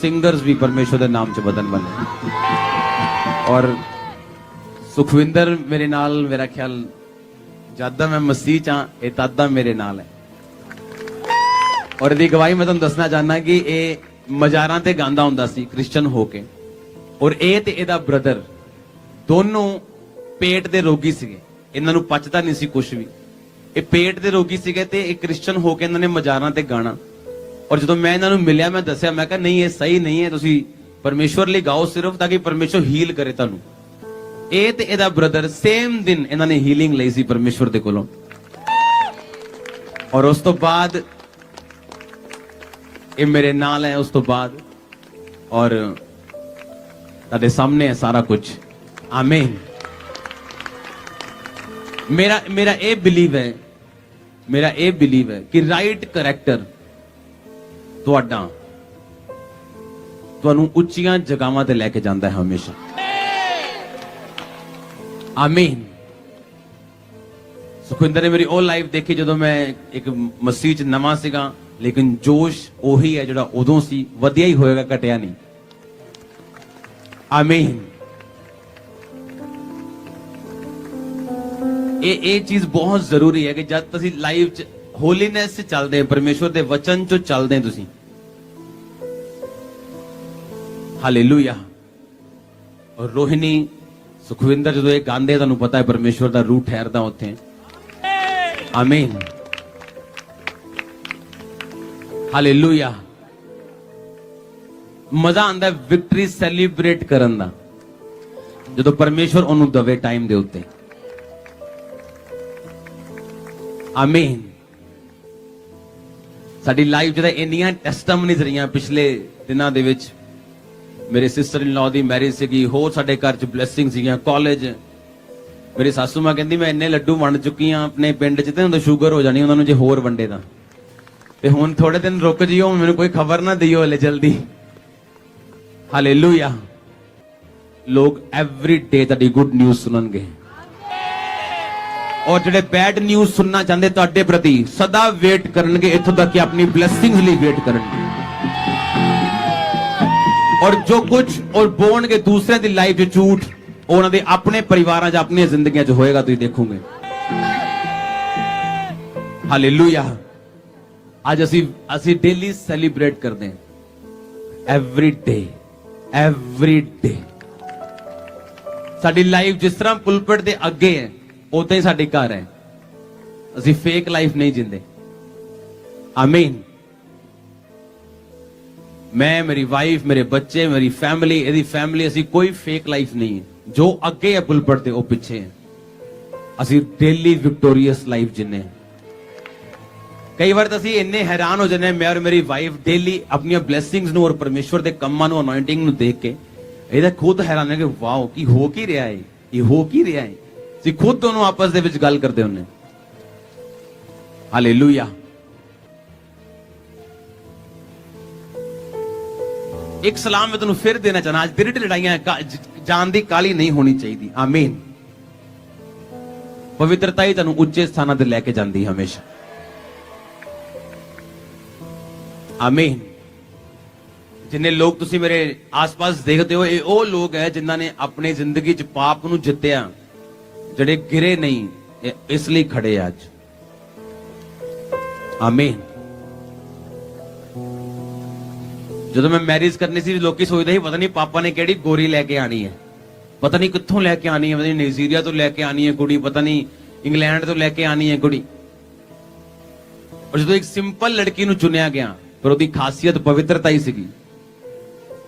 Singers ਵੀ ਪਰਮੇਸ਼ਵਰ ਦੇ ਨਾਮ 'ਚ ਬਦਲਣ ਵਾਲੇ ਔਰ ਸੁਖਵਿੰਦਰ ਮੇਰੇ ਨਾਲ, ਮੇਰਾ ਖਿਆਲ ਜਦ ਮੈਂ ਮਸੀਹ ਚ ਹਾਂ, ਇਹ ਤਦ ਮੇਰੇ ਨਾਲ ਹੈ। ਔਰ ਇਹਦੀ ਗਵਾਹੀ ਮੈਂ ਤੁਹਾਨੂੰ ਦੱਸਣਾ ਚਾਹਨਾ ਕਿ ਇਹ ਮਜ਼ਾਰਾਂ ਤੇ ਗਾਉਂਦਾ ਹੁੰਦਾ ਸੀ ਕ੍ਰਿਸਚੀਅਨ ਹੋ ਕੇ। ਔਰ ਇਹ ਤੇ ਇਹਦਾ ਬ੍ਰਦਰ, ਦੋਨੋਂ ਪੇਟ ਦੇ ਰੋਗੀ ਸੀਗੇ। ਇਹਨਾਂ ਨੂੰ ਪਚਦਾ ਨਹੀਂ ਸੀ ਕੁਝ ਵੀ। ਇਹ ਪੇਟ ਦੇ ਰੋਗੀ ਸੀਗੇ ਤੇ ਇਹ ਕ੍ਰਿਸਚੀਅਨ ਹੋ ਕੇ ਇਹਨਾਂ ਨੇ ਮਜ਼ਾਰਾਂ ਤੇ ਗਾਣਾ। ਔਰ ਜਦੋਂ ਮੈਂ ਇਹਨਾਂ ਨੂੰ ਮਿਲਿਆ, ਮੈਂ ਦੱਸਿਆ, ਮੈਂ ਕਿਹਾ, ਨਹੀਂ, ਇਹ ਸਹੀ ਨਹੀਂ ਹੈ, ਤੁਸੀਂ ਪਰਮੇਸ਼ਵਰ ਲਈ ਗਾਓ ਸਿਰਫ ਤਾਂ ਕਿ ਪਰਮੇਸ਼ਵਰ ਹੀਲ ਕਰੇ ਤੁਹਾਨੂੰ। ਇਹ ਤੇ ਇਹਦਾ ਬ੍ਰਦਰ ਸੇਮ ਦਿਨ ਇਹਨਾਂ ਨੇ ਹੀਲਿੰਗ ਲਈ ਸੀ ਪਰਮੇਸ਼ਵਰ ਦੇ ਕੋਲੋਂ। ਔਰ ਉਸ ਤੋਂ ਬਾਅਦ ਇਹ ਮੇਰੇ ਨਾਲ ਹੈ ਉਸ ਤੋਂ ਬਾਅਦ। ਔਰ ਤੁਹਾਡੇ ਸਾਹਮਣੇ ਹੈ ਸਾਰਾ ਕੁਝ। ਆਮੀਨ ਮੇਰਾ ਮੇਰਾ ਇਹ ਬਿਲੀਵ ਹੈ, ਮੇਰਾ ਇਹ ਬਿਲੀਵ ਹੈ ਕਿ ਰਾਈਟ ਕਰੈਕਟਰ ਤੁਹਾਡਾ ਤੁਹਾਨੂੰ ਉੱਚੀਆਂ ਜਗ੍ਹਾਵਾਂ ਤੇ ਲੈ ਕੇ ਜਾਂਦਾ ਹੈ ਹਮੇਸ਼ਾ। ਆਮੀਨ। ਸੁਖਵਿੰਦਰ ਨੇ ਮੇਰੀ ਉਹ ਲਾਈਫ ਦੇਖੀ ਜਦੋਂ ਮੈਂ ਇੱਕ ਮਸੀਹ ਚ ਨਵਾਂ ਸੀਗਾ, ਲੇਕਿਨ ਜੋਸ਼ ਉਹੀ ਹੈ ਜਿਹੜਾ ਉਦੋਂ ਸੀ, ਵਧੀਆ ਹੀ ਹੋਏਗਾ, ਘਟਿਆ ਨਹੀਂ। ਆਮੀਨ। ਇਹ ਇਹ ਚੀਜ਼ ਬਹੁਤ ਜ਼ਰੂਰੀ ਹੈ ਕਿ ਜਦ ਤੁਸੀਂ ਲਾਈਫ ਚ ਹੋਲੀਨੈਸ ਚੱਲਦੇ ਹੋ, ਪਰਮੇਸ਼ਵਰ ਦੇ ਵਚਨ ਚ ਚੱਲਦੇ ਹੋ ਤੁਸੀਂ ਹਾਲੇਲੂਇਆ ਔਰ ਰੋਹਿਣੀ ਸੁਖਵਿੰਦਰ, ਜਦੋਂ ਇਹ ਗਾਉਂਦੇ ਤੁਹਾਨੂੰ ਪਤਾ ਹੈ ਪਰਮੇਸ਼ਵਰ ਦਾ ਰੂਹ ਠਹਿਰਦਾ ਉੱਥੇ। ਆਮੀਨ ਹਾਲੇਲੂਇਆ ਮਜ਼ਾ ਆਉਂਦਾ ਵਿਕਟਰੀ ਸੈਲੀਬ੍ਰੇਟ ਕਰਨ ਦਾ। ਜਦੋਂ ਪਰਮੇਸ਼ਵਰ ਉਹਨੂੰ ਦਵੇ ਟਾਈਮ ਦੇ ਉੱਤੇ। ਆਮੀਨ ਸਾਡੀ ਲਾਈਫ ਜਿਹੜਾ ਇੰਨੀਆਂ ਟੈਸਟਮਨੀਜ਼ ਰਹੀਆਂ ਪਿਛਲੇ ਦਿਨਾਂ ਦੇ ਵਿੱਚ। ਮੇਰੇ ਸਿਸਟਰ ਇਨ ਲਾਅ ਦੀ ਮੈਰਿਜ ਸੀਗੀ, ਹੋਰ ਸਾਡੇ ਘਰ 'ਚ ਬਲੇਸਿੰਗ ਸੀਗੀਆਂ ਕਾਲਜ ਮੇਰੀ ਸਾਸੂ ਮਾਂ ਕਹਿੰਦੀ, ਮੈਂ ਇੰਨੇ ਲੱਡੂ ਵੰਡ ਚੁੱਕੀ ਆ, ਆਪਣੇ ਪਿੰਡ 'ਚ ਤੇ ਹੁੰਦਾ ਸ਼ੂਗਰ ਹੋ ਜਾਣੀ, ਉਹਨਾਂ ਨੂੰ ਜੇ ਹੋਰ ਵੰਡੇ ਤਾਂ। ਤੇ ਹੁਣ ਥੋੜੇ ਦਿਨ ਰੁਕ ਜਿਓ, ਮੈਨੂੰ ਕੋਈ ਖਬਰ ਨਾ ਦਿਓ ਹਲੇ ਜਲਦੀ। ਹਾਲੇਲੂਇਆ ਲੋਕ ਐਵਰੀ ਡੇ ਤੁਹਾਡੀ ਗੁੱਡ ਨਿਊਜ਼ ਸੁਣਨਗੇ। ਔਰ ਜਿਹੜੇ ਬੈਡ ਨਿਊਜ਼ ਸੁਣਨਾ ਚਾਹੁੰਦੇ, ਤੁਹਾਡੇ ਪ੍ਰਤੀ ਸਦਾ ਵੇਟ ਕਰਨਗੇ, ਇੱਥੋਂ ਤੱਕ ਕਿ ਆਪਣੀ ਬਲੇਸਿੰਗਸ ਲਈ ਵੇਟ ਕਰਨਗੇ। ਔਰ ਜੋ ਕੁਝ ਔਰ ਬੋਲਣਗੇ ਦੂਸਰਿਆਂ ਦੀ ਲਾਈਫ 'ਚ ਝੂਠ ਉਹਨਾਂ ਦੇ ਆਪਣੇ ਪਰਿਵਾਰਾਂ 'ਚ, ਆਪਣੀਆਂ ਜ਼ਿੰਦਗੀਆਂ 'ਚ ਹੋਏਗਾ, ਤੁਸੀਂ ਦੇਖੋਗੇ। ਹਾਲੇਲੂਇਆ ਅੱਜ ਅਸੀਂ ਅਸੀਂ ਡੇਲੀ ਸੈਲੀਬ੍ਰੇਟ ਕਰਦੇ ਹਾਂ। ਐਵਰੀ ਡੇ ਐਵਰੀ ਡੇ ਸਾਡੀ ਲਾਈਫ ਜਿਸ ਤਰ੍ਹਾਂ ਪੁਲਪਟ ਦੇ ਅੱਗੇ ਹੈ, ਉਦਾਂ ਹੀ ਸਾਡੇ ਘਰ ਹੈ। ਅਸੀਂ ਫੇਕ ਲਾਈਫ ਨਹੀਂ ਜਿੰਦੇ। ਆਮੀਨ ਮੈਂ, ਮੇਰੀ ਵਾਈਫ ਮੇਰੇ ਬੱਚੇ, ਮੇਰੀ ਫੈਮਿਲੀ ਇਹਦੀ ਫੈਮਿਲੀ ਅਸੀਂ ਕੋਈ ਫੇਕ ਲਾਈਫ ਨਹੀਂ। ਜੋ ਅੱਗੇ ਹੈ ਪੁਲਪਟ ਤੇ ਉਹ ਪਿੱਛੇ ਅਸੀਂ ਡੇਲੀ ਵਿਕਟੋਰੀਅਸ ਲਾਈਫ ਜਿੰਨੇ ਕਈ ਵਾਰ ਤਾਂ ਅਸੀਂ ਇੰਨੇ ਹੈਰਾਨ ਹੋ ਜਾਂਦੇ ਹਾਂ, ਮੈਂ ਔਰ ਮੇਰੀ ਵਾਈਫ ਡੇਲੀ ਆਪਣੀਆਂ ਬਲੇਸਿੰਗਸ ਨੂੰ ਔਰ ਪਰਮੇਸ਼ਵਰ ਦੇ ਕੰਮਾਂ ਨੂੰ ਅਨੋਇੰਟਿੰਗ ਨੂੰ ਦੇਖ ਕੇ। ਇਹਦਾ ਖੁਦ ਹੈਰਾਨ ਹੈ ਕਿ ਵਾਓ ਕੀ ਹੋ ਕੀ ਰਿਹਾ ਹੈ? ਇਹ ਹੋ ਕੀ ਰਿਹਾ ਹੈ? ਅਸੀਂ ਖੁਦ ਦੋਨੋਂ ਆਪਸ ਦੇ ਵਿੱਚ ਗੱਲ ਕਰਦੇ ਹੁੰਨੇ ਹਾਲੇਲੂਇਆ ਇੱਕ ਸਲਾਮ ਮੈਂ ਤੁਹਾਨੂੰ ਫਿਰ ਦੇਣਾ ਚਾਹਨਾ ਅੱਜ ਦਿਨ ਲੜਾਈਆਂ ਕਾ- ਜਾਨ ਦੀ ਕਾਲੀ ਨਹੀਂ ਹੋਣੀ ਚਾਹੀਦੀ। ਆਮੀਨ। ਪਵਿੱਤਰਤਾ ਹੀ ਤੁਹਾਨੂੰ ਉੱਚੇ ਸਥਾਨਾਂ ਤੇ ਲੈ ਕੇ ਜਾਂਦੀ ਹਮੇਸ਼ਾ। ਆਮੀਨ। ਜਿੰਨੇ ਲੋਕ ਤੁਸੀਂ ਮੇਰੇ ਆਸ-ਪਾਸ ਦੇਖਦੇ ਹੋ, ਇਹ ਉਹ ਲੋਕ ਹੈ ਜਿਨ੍ਹਾਂ ਨੇ ਆਪਣੀ ਜ਼ਿੰਦਗੀ 'ਚ ਪਾਪ ਨੂੰ ਜਿੱਤਿਆ, ਜਿਹੜੇ ਗਿਰੇ ਨਹੀਂ ਇਸ ਲਈ ਖੜੇ ਅੱਜ। ਆਮੀਨ। ਜਦੋਂ ਮੈਂ ਮੈਰਿਜ ਕਰਨੀ ਸੀ, ਲੋਕੀ ਸੋਚਦੇ ਸੀ, ਪਤਾ ਨਹੀਂ ਪਾਪਾ ਨੇ ਕਿਹੜੀ ਗੋਰੀ ਲੈ ਕੇ ਆਣੀ ਹੈ। ਪਤਾ ਨਹੀਂ ਕਿੱਥੋਂ ਲੈ ਕੇ ਆਣੀ ਹੈ, ਪਤਾ ਨਹੀਂ ਨਾਈਜੀਰੀਆ ਤੋਂ ਲੈ ਕੇ ਆਣੀ ਹੈ ਕੁੜੀ, ਪਤਾ ਨਹੀਂ ਇੰਗਲੈਂਡ ਤੋਂ ਲੈ ਕੇ ਆਣੀ ਹੈ ਕੁੜੀ। ਔਰ ਜਦੋਂ ਇੱਕ ਸਿੰਪਲ ਲੜਕੀ ਨੂੰ ਚੁਣਿਆ ਗਿਆ, ਪਰ ਉਹਦੀ ਖਾਸੀਅਤ ਪਵਿੱਤਰਤਾ ਹੀ ਸੀਗੀ।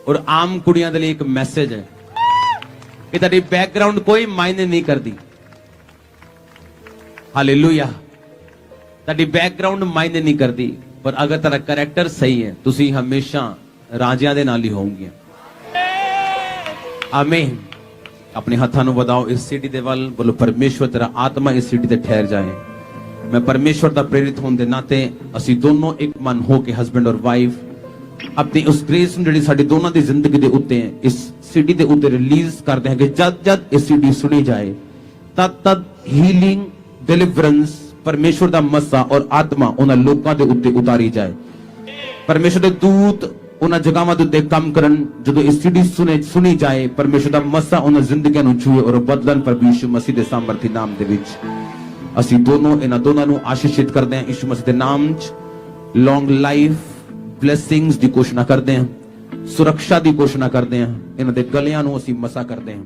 ਔਰ ਆਮ ਕੁੜੀਆਂ ਦੇ ਲਈ ਇੱਕ ਮੈਸੇਜ ਹੈ ਕਿ ਤੁਹਾਡੀ ਬੈਕਗ੍ਰਾਉਂਡ ਕੋਈ ਮਾਇਨੇ ਨਹੀਂ ਕਰਦੀ। ਹਾਲੇਲੂਇਆ ਤੁਹਾਡੀ ਬੈਕਗ੍ਰਾਉਂਡ ਮਾਇਨੇ ਨਹੀਂ ਕਰਦੀ, ਪਰ ਅਗਰ ਤੁਹਾਡਾ ਕੈਰੈਕਟਰ ਸਹੀ ਹੈ, ਤੁਸੀਂ ਹਮੇਸ਼ਾ ਰਾਜਿਆਂ ਦੇ ਨਾਲ ਹੀ ਹੋਵੋਗੇ ਆਮੀਨ। ਆਪਣੇ ਹੱਥਾਂ ਨੂੰ ਵਧਾਓ, ਇਸ ਸਿਟੀ ਦੇ ਵੱਲ ਬੋਲੋ, ਪਰਮੇਸ਼ਵਰ ਤੇਰਾ ਆਤਮਾ ਇਸ ਸਿਟੀ ਤੇ ਠਹਿਰ ਜਾਏ। ਮੈਂ ਪਰਮੇਸ਼ਵਰ ਦਾ ਪ੍ਰੇਰਿਤ ਹੋਣ ਦੇ ਨਾਤੇ ਅਸੀਂ ਦੋਨੋਂ ਇੱਕ ਮਨ ਹੋ ਕੇ ਹਸਬੰਡ ਔਰ ਵਾਈਫ ਆਪਣੀ ਉਸ ਗ੍ਰੇਸ ਨੂੰ ਜਿਹੜੀ ਸਾਡੀ ਦੋਨਾਂ ਦੀ ਜ਼ਿੰਦਗੀ ਦੇ ਉੱਤੇ ਹੈ ਇਸ ਸਿਟੀ ਦੇ ਉੱਤੇ ਰਿਲੀਜ਼ ਕਰਦੇ ਹਾਂ ਕਿ ਜਦ ਜਦ ਇਹ ਸਿਟੀ ਸੁਣੀ ਜਾਏ, ਤਦ ਤਦ ਹੀਲਿੰਗ ਡਿਲੀਵਰੈਂਸ ਪਰਮੇਸ਼ਵਰ ਦਾ ਮਸਾ ਔਰ ਆਤਮਾ ਉਹਨਾਂ ਲੋਕਾਂ ਦੇ ਉੱਤੇ ਉਤਾਰੀ ਜਾਏ। ਪਰਮੇਸ਼ਵਰ ਦੇ ਦੂਤ ਉਹਨਾਂ ਜਗ੍ਹਾਵਾਂ ਦੇ ਉੱਤੇ ਕੰਮ ਕਰਨ, ਜਦੋਂ ਇਹ ਸੀਡੀ ਸੁਣੇ, ਸੁਣੀ ਜਾਏ, ਪਰਮੇਸ਼ਰ ਦਾ ਮਸਾ ਉਹਨਾਂ ਜ਼ਿੰਦਗੀਆਂ ਨੂੰ ਛੂਏ ਔਰ ਬਦਲਣ ਪ੍ਰਭੂ ਯਿਸੂ ਮਸੀਹ ਦੇ ਸਾਮਰਥੀ ਨਾਮ ਦੇ ਵਿੱਚ। ਅਸੀਂ ਦੋਨੋਂ, ਇਹਨਾਂ ਦੋਨਾਂ ਨੂੰ ਆਸ਼ੀਸ਼ਿਤ ਕਰਦੇ ਹਾਂ, ਯਿਸੂ ਮਸੀਹ ਦੇ ਨਾਮ 'ਚ। ਲੌਂਗ ਲਾਈਫ ਬਲੇਸਿੰਗਸ ਦੀ ਘੋਸ਼ਣਾ ਕਰਦੇ ਹਾਂ, ਸੁਰੱਖਿਆ ਦੀ ਘੋਸ਼ਣਾ ਕਰਦੇ ਹਾਂ, ਇਹਨਾਂ ਦੇ ਗਲਿਆਂ ਨੂੰ ਅਸੀਂ ਮਸਾ ਕਰਦੇ ਹਾਂ।